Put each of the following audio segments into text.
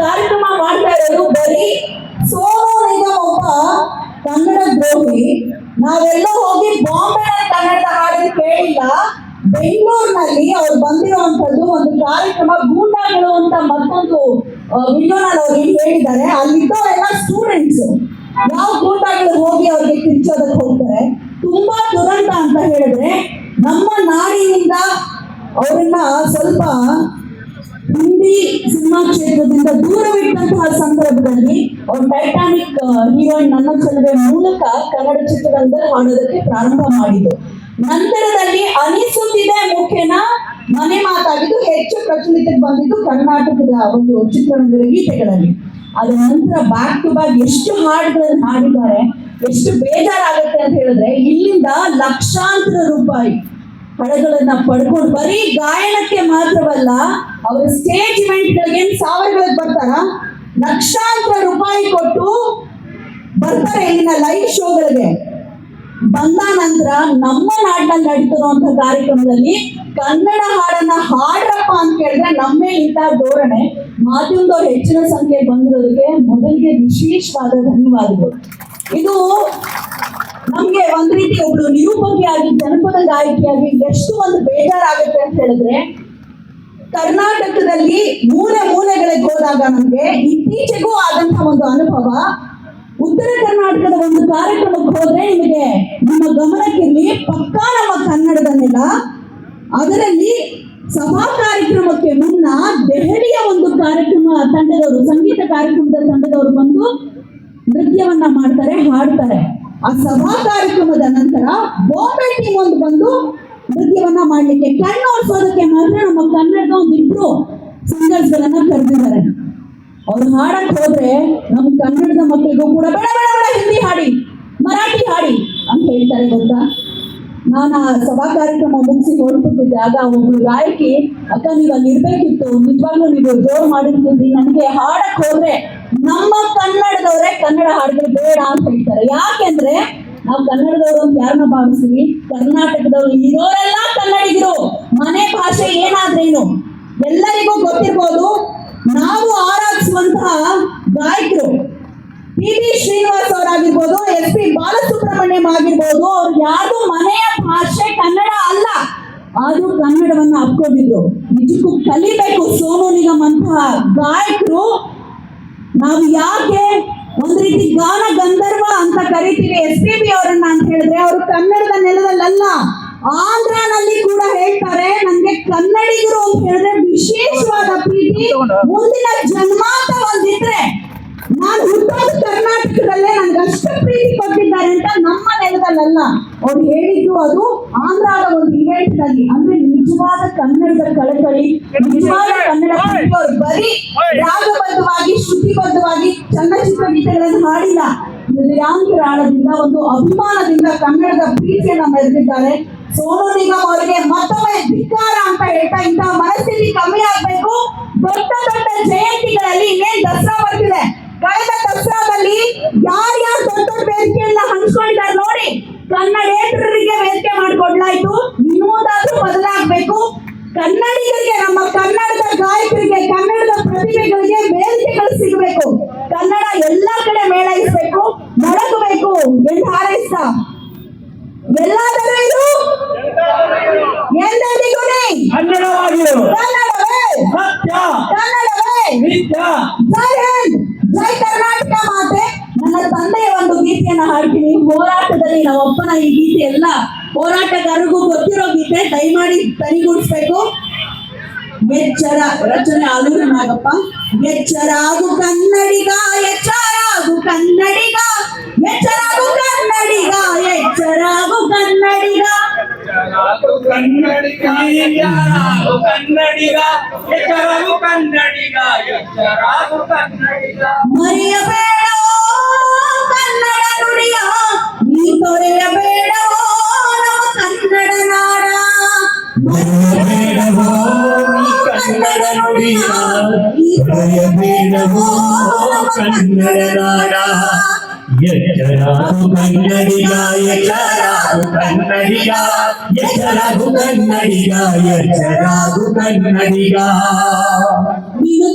ಕಾರ್ಯಕ್ರಮ ಮಾಡ್ತಾ ಇರೋದು ಬರೀ ಸೋಲೋ ನಿಗಮ್ ಒಬ್ಬ ಕನ್ನಡ ದ್ರೋಹಿ. ನಾವೆಲ್ಲ ಹೋಗಿ ಬಾಂಬೆ ಕನ್ನಡ ಹಾಡನ್ನು ಕೇಳಿಲ್ಲ, ಬೆಂಗಳೂರಿನಲ್ಲಿ ಅವ್ರು ಬಂದಿರುವಂತದ್ದು ಒಂದು ಕಾರ್ಯಕ್ರಮ ಗೂಂಡಾಗಳು ಅಂತ ಮತ್ತೊಂದು ವಿಡಿಯೋನಲ್ಲಿ ಅವ್ರು ಹೇಳಿದ್ದಾರೆ. ಅಲ್ಲಿದ್ದವರೆಲ್ಲ ಸ್ಟೂಡೆಂಟ್ಸ್ ಯಾವ ಗೂಂಡಾಗಳು ಹೋಗಿ ಅವ್ರಿಗೆ ತಿಳಿಸೋದಕ್ಕೆ ಹೋಗ್ತಾರೆ? ತುಂಬಾ ದುರಂತ ಅಂತ ಹೇಳಿದ್ರೆ ನಮ್ಮ ನಾಡಿನಿಂದ ಅವರನ್ನ ಸ್ವಲ್ಪ ಹಿಂದಿ ಸಿನಿಮಾ ಕ್ಷೇತ್ರದಿಂದ ದೂರವಿಟ್ಟಂತಹ ಸಂದರ್ಭದಲ್ಲಿ ಅವ್ರು ಟೈಟಾನಿಕ್ ಹೀರೋಯಿನ್ ನನ್ನ ಚೆಲುವೆ ಮೂಲಕ ಕನ್ನಡ ಚಿತ್ರರಂಗದಲ್ಲಿ ಹಾಡೋದಕ್ಕೆ ಪ್ರಾರಂಭ ಮಾಡಿದ್ರು ನಂತರದಲ್ಲಿ ಅನಿಸುತ್ತಿದೆ ಮುಖ್ಯನ ಮನೆ ಮಾತಾಗಿದ್ದು ಹೆಚ್ಚು ಪ್ರಚಲಿತಕ್ಕೆ ಬಂದಿದ್ದು ಕರ್ನಾಟಕದ ಒಂದು ಚಿತ್ರರಂಗದ ಗೀತೆಗಳಲ್ಲಿ. ಅದರ ನಂತರ ಬ್ಯಾಕ್ ಟು ಬ್ಯಾಕ್ ಎಷ್ಟು ಹಾಡುಗಳನ್ನು ಹಾಡಿದ್ದಾರೆ, ಎಷ್ಟು ಬೇಜಾರಾಗುತ್ತೆ ಅಂತ ಹೇಳಿದ್ರೆ ಇಲ್ಲಿಂದ ಲಕ್ಷಾಂತರ ರೂಪಾಯಿ ಹಣಗಳನ್ನ ಪಡ್ಕೊಂಡು ಬರೀ ಗಾಯನಕ್ಕೆ ಮಾತ್ರವಲ್ಲ ಅವರ ಸ್ಟೇಜ್ ಇವೆಂಟ್ಗಳಿಗೆ ಗಳಿಗೆ ಸಾವಿರಗಳಿಗೆ ಬರ್ತಾರ. ಲಕ್ಷಾಂತರ ರೂಪಾಯಿ ಕೊಟ್ಟು ಬರ್ತಾರೆ ಇಲ್ಲಿನ ಲೈವ್ ಶೋಗಳಿಗೆ ಬಂದ ನಂತರ ನಮ್ಮ ನಾಡಿನಲ್ಲಿ ನಡೀತಿರುವಂತ ಕಾರ್ಯಕ್ರಮದಲ್ಲಿ ಕನ್ನಡ ಹಾಡನ್ನ ಹಾಡ್ರಪ್ಪ ಅಂತ ಕೇಳಿದ್ರೆ ನಮ್ಮೇ ಇಂಥ ಧೋರಣೆ, ಮಾಧ್ಯಮದವ್ರು ಹೆಚ್ಚಿನ ಸಂಖ್ಯೆ ಬಂದಿರೋದಕ್ಕೆ ಮೊದಲಿಗೆ ವಿಶೇಷವಾದ ಧನ್ಯವಾದಗಳು. ಇದು ನಮ್ಗೆ ಒಂದ್ ರೀತಿ ಒಬ್ಳು ನಿರೂಪಕಿಯಾಗಿ, ಜನಪದ ಗಾಯಕಿಯಾಗಿ ಎಷ್ಟು ಒಂದು ಬೇಜಾರಾಗುತ್ತೆ ಅಂತ ಹೇಳಿದ್ರೆ ಕರ್ನಾಟಕದಲ್ಲಿ ಮೂಲೆ ಮೂಲೆಗಳಿಗೆ ಹೋದಾಗ ನಮಗೆ ಇತ್ತೀಚೆಗೂ ಆದಂತ ಒಂದು ಅನುಭವ. ಉತ್ತರ ಕರ್ನಾಟಕದ ಒಂದು ಕಾರ್ಯಕ್ರಮಕ್ಕೆ ಹೋದ್ರೆ ನಿಮಗೆ ನಿಮ್ಮ ಗಮನಕ್ಕಿರ್ಲಿ ಪಕ್ಕಾ ನಮ್ಮ ಕನ್ನಡದ ನೆಲ ಅದರಲ್ಲಿ ಸಭಾ ಕಾರ್ಯಕ್ರಮಕ್ಕೆ ಮುನ್ನ ದೆಹಲಿಯ ಒಂದು ಕಾರ್ಯಕ್ರಮ ತಂಡದವರು, ಸಂಗೀತ ಕಾರ್ಯಕ್ರಮದ ತಂಡದವರು ಬಂದು ನೃತ್ಯವನ್ನ ಮಾಡ್ತಾರೆ, ಹಾಡ್ತಾರೆ. ಆ ಸಭಾ ಕಾರ್ಯಕ್ರಮದ ನಂತರ ಬಾಂಬೆ ಟೀಮ್ ಒಂದು ಬಂದು ನೃತ್ಯವನ್ನ ಮಾಡ್ಲಿಕ್ಕೆ ಕಣ್ಣು ಓಡಿಸೋದಕ್ಕೆ ಮಾತ್ರ ನಮ್ಮ ಕನ್ನಡದ ಒಂದು ಇಬ್ರು ಸಿಂಗರ್ಸ್ ಗಳನ್ನ ಕರೆದಿದ್ದಾರೆ. ಅವ್ರು ಹಾಡಕ್ ಹೋದ್ರೆ ನಮ್ಮ ಕನ್ನಡದ ಮಕ್ಕಳಿಗೂ ಕೂಡ ಬೇಡ ಬೇಡ ಬೇಡ, ಹಿಂದಿ ಹಾಡಿ, ಮರಾಠಿ ಹಾಡಿ ಅಂತ ಹೇಳ್ತಾರೆ ಗೊತ್ತಾ? ನಾನು ಆ ಸಭಾ ಕಾರ್ಯಕ್ರಮ ಮುಗಿಸಿ ನೋಡ್ಕೊಂಡಿದ್ದೆ ಆಗ ಒಬ್ಳು ಗಾಯಕಿ, ಅಕ್ಕ, ನೀವು ಅಲ್ಲಿ ನಿಜವಾಗ್ಲೂ ನೀವು ಜೋರು ಮಾಡಿರ್ತಿದ್ರಿ ನನಗೆ ಹಾಡಕ್ ಹೋದ್ರೆ ನಮ್ಮ ಕನ್ನಡದವರೇ ಕನ್ನಡ ಹಾಡಿದ್ರೆ ಬೇಡ ಅಂತ ಹೇಳ್ತಾರೆ. ಯಾಕೆಂದ್ರೆ ನಾವು ಕನ್ನಡದವರು ಅಂತ ಯಾರನ್ನ ಭಾವಿಸ್ತೀವಿ? ಕರ್ನಾಟಕದವರು, ಇರೋರೆಲ್ಲ ಕನ್ನಡಿಗರು. ಮನೆ ಭಾಷೆ ಏನಾದ್ರೇನು ಎಲ್ಲರಿಗೂ ಗೊತ್ತಿರ್ಬೋದು. ನಾವು ಆರಾಧಿಸುವಂತಹ ಗಾಯಕರು. ಪಿ ವಿ ಶ್ರೀನಿವಾಸ್ ಅವರಾಗಿರ್ಬೋದು, ಎಸ್ ಪಿ ಬಾಲಸುಬ್ರಹ್ಮಣ್ಯಂ ಆಗಿರ್ಬೋದು, ಅವ್ರು ಯಾರು ಮನೆಯ ಭಾಷೆ ಕನ್ನಡ ಅಲ್ಲ. ಆದ್ರೂ ಕನ್ನಡವನ್ನ ಅಪ್ಕೊಂಡಿದ್ರು. ನಿಜಕ್ಕೂ ಕಲಿಬೇಕು ಸೋನು ನಿಗಮ್ ಅಂತಹ ಗಾಯಕರು. ನಾವು ಯಾಕೆ ಒಂದ್ ರೀತಿ ಗಾನ ಗಂಧರ್ವ ಅಂತ ಕರಿತೀವಿ. ಎಸ್ ಪಿ ಬಿ ಅವರನ್ನ ಅಂತ ಹೇಳಿದ್ರೆ ಅವರು ಕನ್ನಡದ ನೆಲದಲ್ಲಲ್ಲ ಆಂಧ್ರನಲ್ಲಿ ಕೂಡ ಹೇಳ್ತಾರೆ. ನನ್ಗೆ ಕನ್ನಡಿಗರು ಅಂತ ಹೇಳಿದ್ರೆ ವಿಶೇಷವಾದ ಪ್ರೀತಿ. ಮುಂದಿನ ಜನ್ಮಾಂತ ಒಂದಿದ್ರೆ ನಾನು ಹುಟ್ಟೋದು ಕರ್ನಾಟಕದಲ್ಲೇ ನನ್ಗೆ ಅಷ್ಟು ಪ್ರೀತಿ ಕೊಟ್ಟಿದ್ದಾರೆ ಅಂತ ನಮ್ಮ ನೆಲದಲ್ಲ ಅವ್ರು ಹೇಳಿದ್ದು ಅದು ಆಂಧ್ರದ ಒಂದು ಇವೆಂಟ್ನಲ್ಲಿ. ಅಂದ್ರೆ ನಿಜವಾದ ಕನ್ನಡದ ಕಳಕಳಿ ನಿಜವಾದ ಕನ್ನಡ ಬರೀ ರಾಗಬದ್ಧವಾಗಿ ಶುದ್ಧಿಬದ್ಧವಾಗಿ ಚಲನಚಿತ್ರ ಗೀತೆಗಳನ್ನು ಹಾಡಿಲ್ಲ. ಹೃದಯಾಂತರಾಳದಿಂದ ಒಂದು ಅಭಿಮಾನದಿಂದ ಕನ್ನಡದ ಪ್ರೀತಿಯನ್ನ ಮೆರೆದಿದ್ದಾರೆ. ಸೋನು ನಿಗಮ್ ಅವರಿಗೆ ಮತ್ತೊಮ್ಮೆ ಧಿಕ್ಕಾರ ಅಂತ ಹೇಳ್ತಾ ಇಂತಹ ಮನಸ್ಥಿತಿ ಕಮ್ಮಿ ಆಗ್ಬೇಕು. ದೊಡ್ಡ ದೊಡ್ಡ ಜಯಂತಿಗಳಲ್ಲಿ ಇನ್ನೇನ್ ದಸರಾ ಎಂದು ಹಾರೈಸ್ತಾ. ಎಲ್ಲಾದರೂ ಇದು ಎಂದೆಂದಿಗೂ ನೀ ಕನ್ನಡವಾಗಿರು. ಕನ್ನಡವೇ? ಸತ್ಯ. ಕನ್ನಡವೇ? ನಿತ್ಯ ಜೈ ಹಿಂದ್. ಜೈ ಕರ್ನಾಟಕ ಮಾತೆ. ನನ್ನ ತಂದೆಯ ಒಂದು ಗೀತೆಯನ್ನು ಹಾಡ್ತೀನಿ. ಹೋರಾಟದಲ್ಲಿ ನಮ್ಮಪ್ಪನ ಈ ಗೀತೆ ಎಲ್ಲ ಹೋರಾಟಗಾರರಿಗೂ ಗೊತ್ತಿರೋ ಗೀತೆ. ದಯಮಾಡಿ ತನಿಗೂಡಿಸ್ಬೇಕು. ಎಚ್ಚರ ರಚನೆ ಅಲೂರು ನಾಗಪ್ಪ ಎಚ್ಚರಾಗು ಕನ್ನಡಿಗ ಎಚ್ಚರಾಗು ಕನ್ನಡಿಗ ಎಚ್ಚರಾಗು ಕನ್ನಡಿಗ ಎಚ್ಚರಾಗು ಕನ್ನಡಿಗ ಕನ್ನಡಿಗ ಎಚ್ಚರಾಗು ಕನ್ನಡಿಗ ಎಚ್ಚರಾಗು ಕನ್ನಡಿಗ ಎಚ್ಚರಾಗು ಕನ್ನಡಿಗ ಮರೆಯಬೇಡ कंगनरा यचराघुकन्नरिया यचराघुकन्नरिया यचराघुकन्नरिया यचराघुकन्नरिया ನೀನು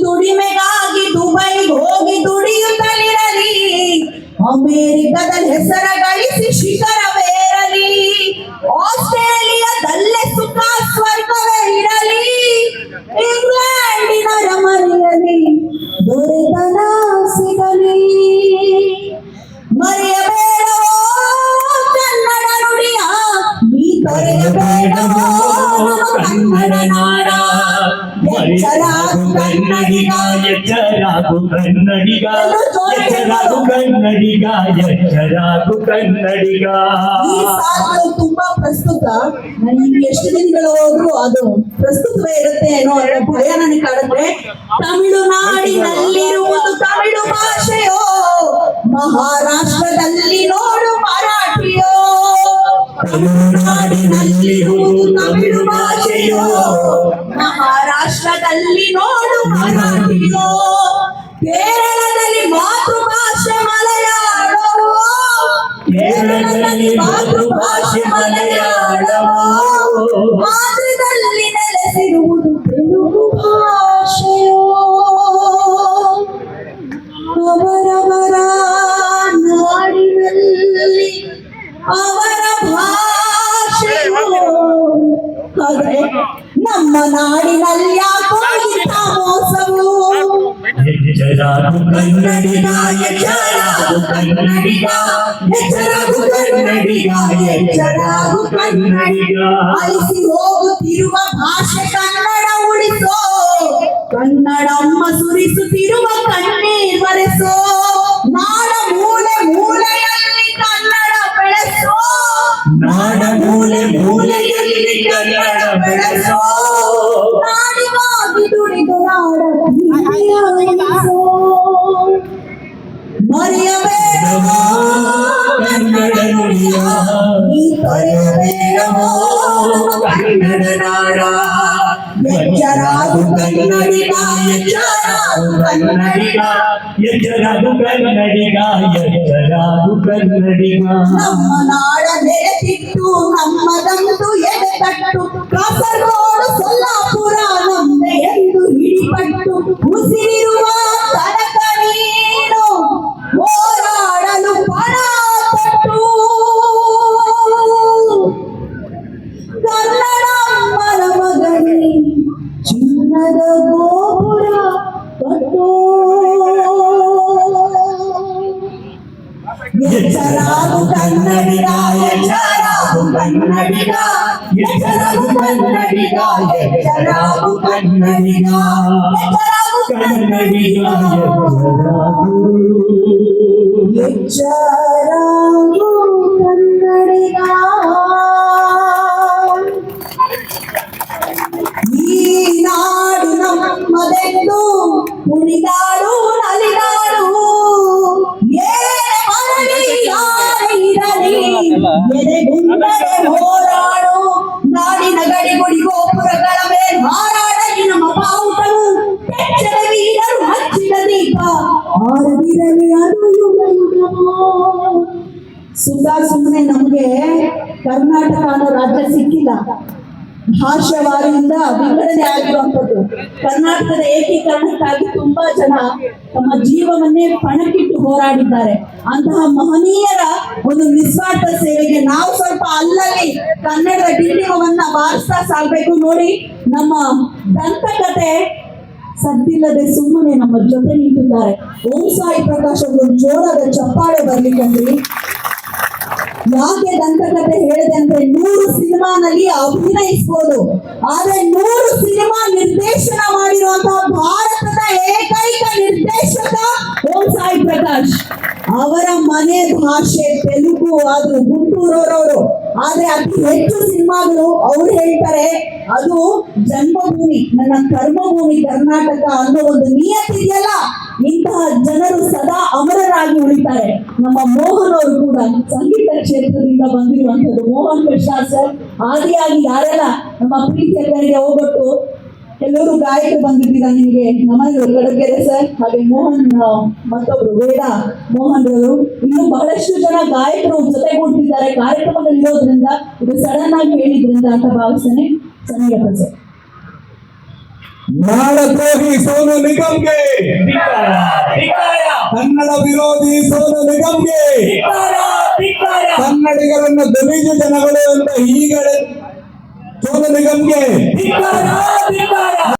ನಮ್ಮ ಕನ್ನಡ ನಾಡ ಮರೆಯಲಾಗು ಕನ್ನಡಿಗ ಎಚ್ಚರಾಗು ಎಚ್ಚರಾಗು ತುಂಬಾ ಪ್ರಸ್ತುತ. ನನಗೆ ಎಷ್ಟು ದಿನಗಳು ಹೋದ್ರು ಅದು ಪ್ರಸ್ತುತವೇ ಇರುತ್ತೆ ಏನೋ ಅನ್ನೋ ಭಯ ನನಗೆ ಕಾಡುತ್ತೆ. ತಮಿಳುನಾಡಿನಲ್ಲಿರುವುದು ತಮಿಳು ಭಾಷೆಯೋ ಮಹಾರಾಷ್ಟ್ರದಲ್ಲಿ ತಮಿಳುನಾಡಿನಲ್ಲಿರುವುದು ತಮಿಳು ಭಾಷೆಯೋ ಮಹಾರಾಷ್ಟ್ರದಲ್ಲಿ ನೋಡು ಮರಾಠಿಯೋ ಕೇರಳದಲ್ಲಿ ಮಾತೃಭಾಷೆ ಮಲಯಾಳವೋ ಕೇರಳದಲ್ಲಿ ಮಾತೃಭಾಷೆ ಮಲಯಾಳವೋ. ಆಂಧ್ರದಲ್ಲಿ ನಮ್ಮ ನಾಡಿನಲ್ಲಿ ಯಾಕೋ ಇಂಥ ಮೋಸವು ಎಚ್ಚರಾಗು ಕನ್ನಡಿಗ ಎಚ್ಚರಾಗು ಕನ್ನಡಿಗ ಎಚ್ಚರಾಗು ಕನ್ನಡಿಗ ಎಚ್ಚರಾಗು ಕನ್ನಡಿಗ ಅಳಿಸಿ ಹೋಗುತ್ತಿರುವ ಭಾಷೆ ಕನ್ನಡ ಉಳಿಸೋ ಕನ್ನಡಮ್ಮ ಸುರಿಸುತ್ತಿರುವ ಕಣ್ಣೀರ್ ಬರೆಸೋ ಕನ್ನಡ ನುಡಿಯ ನೀ ತೊರೆಯಬೇಡವೋ ಕನ್ನಡ ನಾಡ ಎಚ್ಚರಾಗು ಕನ್ನಡಿಗ ಎಚ್ಚರಾಗು ಕನ್ನಡಿಗ ಎಚ್ಚರಾಗು ಕನ್ನಡಿಗ ಎಚ್ಚರಾಗು ಕನ್ನಡಿಗ ನಮ್ಮ ನಾಡ ನೆಲೆಸಿಟ್ಟು ನಮ್ಮದಂತೂ ಎದೆ ತಟ್ಟು ಎಚ್ಚರಾಗು ಕನ್ನಡಿಗ ಎಚ್ಚರಾಗು ಕನ್ನಡಿಗ ಎಚ್ಚರಾಗು ಕನ್ನಡಿಗ ಕನ್ನಡಿಗ ಎಚ್ಚರಾಗು ಎಚ್ಚರಾಗು ಕನ್ನಡಿಗ ಈ ನಾಡು ಕರ್ನಾಟಕ ಅನ್ನೋ ರಾಜ್ಯ ಸಿಕ್ಕಿಲ್ಲ. ಭಾಷಾವಾರಿಯಿಂದ ವಿಂಗಡಣೆ ಆಗಿರುವಂಥದ್ದು ಕರ್ನಾಟಕದ ಏಕೀಕರಣಕ್ಕಾಗಿ ತುಂಬಾ ಜನ ತಮ್ಮ ಜೀವವನ್ನೇ ಪಣಕ್ಕಿಟ್ಟು ಹೋರಾಡಿದ್ದಾರೆ. ಅಂತಹ ಮಹನೀಯರ ಒಂದು ನಿಸ್ವಾರ್ಥ ಸೇವೆಗೆ ನಾವು ಸ್ವಲ್ಪ ಅಲ್ಲಲ್ಲಿ ಕನ್ನಡದ ಡಿಂಡಿಮವನ್ನ ಬಾರಿಸ್ತಾ ಸಾಗ್ಬೇಕು ನೋಡಿ. ನಮ್ಮ ದಂತಕತೆ ಸದ್ದಿಲ್ಲದೆ ಸುಮ್ಮನೆ ನಮ್ಮ ಜೊತೆ ನಿಂತಿದ್ದಾರೆ. ಓಂ ಸಾಯಿ ಪ್ರಕಾಶ್ ಅವರು ಜೋರಾದ ಚಪ್ಪಾಳೆ ಬರ್ಲಿಕ್ಕಂದ್ರಿ ಯಾಕೆ ದಂತಕತೆ ಹೇಳಿದೆ ಅಂದ್ರೆ ನೂರು ಸಿನಿಮಾನಲ್ಲಿ ಅಭಿನಯಿಸ್ಬೋದು. ಆದ್ರೆ ನೂರು ಸಿನಿಮಾ ನಿರ್ದೇಶನ ಮಾಡಿರುವಂತಹ ಭಾರತದ ಏಕೈಕ ನಿರ್ದೇಶಕ ಓಂ ಸಾಯಿ ಪ್ರಕಾಶ್. ಅವರ ಮನೆ ಭಾಷೆ ತೆಲುಗು ಆದ್ರೂ ಗುಂಟೂರವರವರು. ಆದ್ರೆ ಅತಿ ಹೆಚ್ಚು ಸಿನಿಮಾಗಳು ಅವ್ರು ಹೇಳ್ತಾರೆ. ಅದು ಜನ್ಮಭೂಮಿ, ನನ್ನ ಕರ್ಮಭೂಮಿ ಕರ್ನಾಟಕ ಅನ್ನೋ ಒಂದು ನಿಯತ್ತಿದೆಯಲ್ಲ ಇಂತಹ ಜನರು ಸದಾ ಅಮರರಾಗಿ ಉಳಿತಾರೆ. ನಮ್ಮ ಮೋಹನ್ ಅವರು ಕೂಡ ಸಂಗೀತ ಕ್ಷೇತ್ರದಿಂದ ಬಂದಿರುವಂತದ್ದು ಮೋಹನ್ ಕೃಷ್ಣ ಸರ್, ಆದಿಯಾಗಿ ಯಾರೆಲ್ಲ ನಮ್ಮ ಪ್ರೀತಿಯರಿಗೆ ಹೋಗ್ಬಿಟ್ಟು ಕೆಲವರು ಗಾಯಕರು ಬಂದಿದ್ದೀರಾ ನಿಮಗೆ? ನಮ್ಮಲ್ಲಿ ಗಡಗೆರೆ ಸರ್ ಹಾಗೆ ಮೋಹನ್ ಮತ್ತೊಬ್ರು ವೇದ ಮೋಹನ್ ರವರು. ಇನ್ನು ಬಹಳಷ್ಟು ಜನ ಗಾಯಕರು ಜೊತೆಗೂಡ್ತಿದ್ದಾರೆ ಕಾರ್ಯಕ್ರಮದಲ್ಲಿ ಇರೋದ್ರಿಂದ ಇದು ಸಡನ್ ಆಗಿ ಹೇಳಿದ್ರಿಂದ ಅಂತ ಭಾವಿಸ್ತೇನೆ. ಚೆನ್ನಾಗಿರಪ್ಪ ಸರ್ ನಾಡದ್ರೋಹಿ ಸೋನು ನಿಗಮ್ಗೆ! ಕನ್ನಡ ವಿರೋಧಿ ಸೋನು ನಿಗಮ್ಗೆ! ಕನ್ನಡಿಗರನ್ನು ದಲಿತ ಜನಗಳು ಅಂತ ಹೀಗೆ ಸೋನು ನಿಗಮ್ಗೆ ಧಿಕ್ಕಾರ ಧಿಕ್ಕಾರ